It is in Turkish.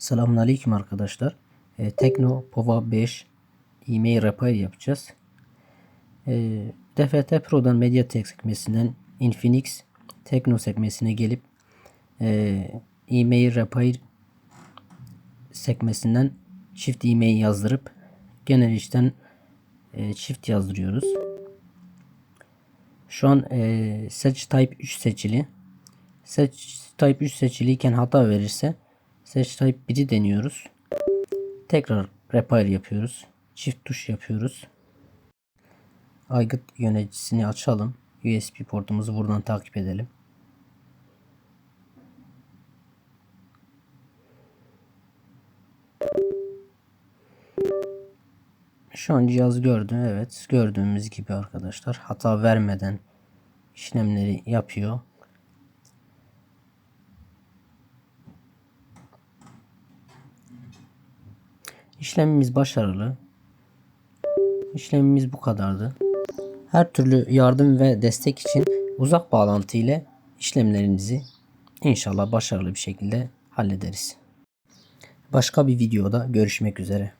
Selamünaleyküm arkadaşlar. E, Tekno Pova 5 e-mail repair yapacağız. E, DFT Pro'dan Mediatek sekmesinden Infinix Tekno sekmesine gelip e-mail repair sekmesinden çift e-mail yazdırıp genel işten e, çift yazdırıyoruz. Şu an e, seç type 3 seçili. Seç type 3 seçiliyken hata verirse seç type 1'i deniyoruz. Tekrar repair yapıyoruz. Çift tuş yapıyoruz. Aygıt yöneticisini açalım. USB portumuzu buradan takip edelim. Şu an cihaz gördü. Evet gördüğümüz gibi arkadaşlar hata vermeden işlemleri yapıyor. İşlemimiz başarılı. İşlemimiz bu kadardı. Her türlü yardım ve destek için uzak bağlantı ile işlemlerinizi inşallah başarılı bir şekilde hallederiz. Başka bir videoda görüşmek üzere.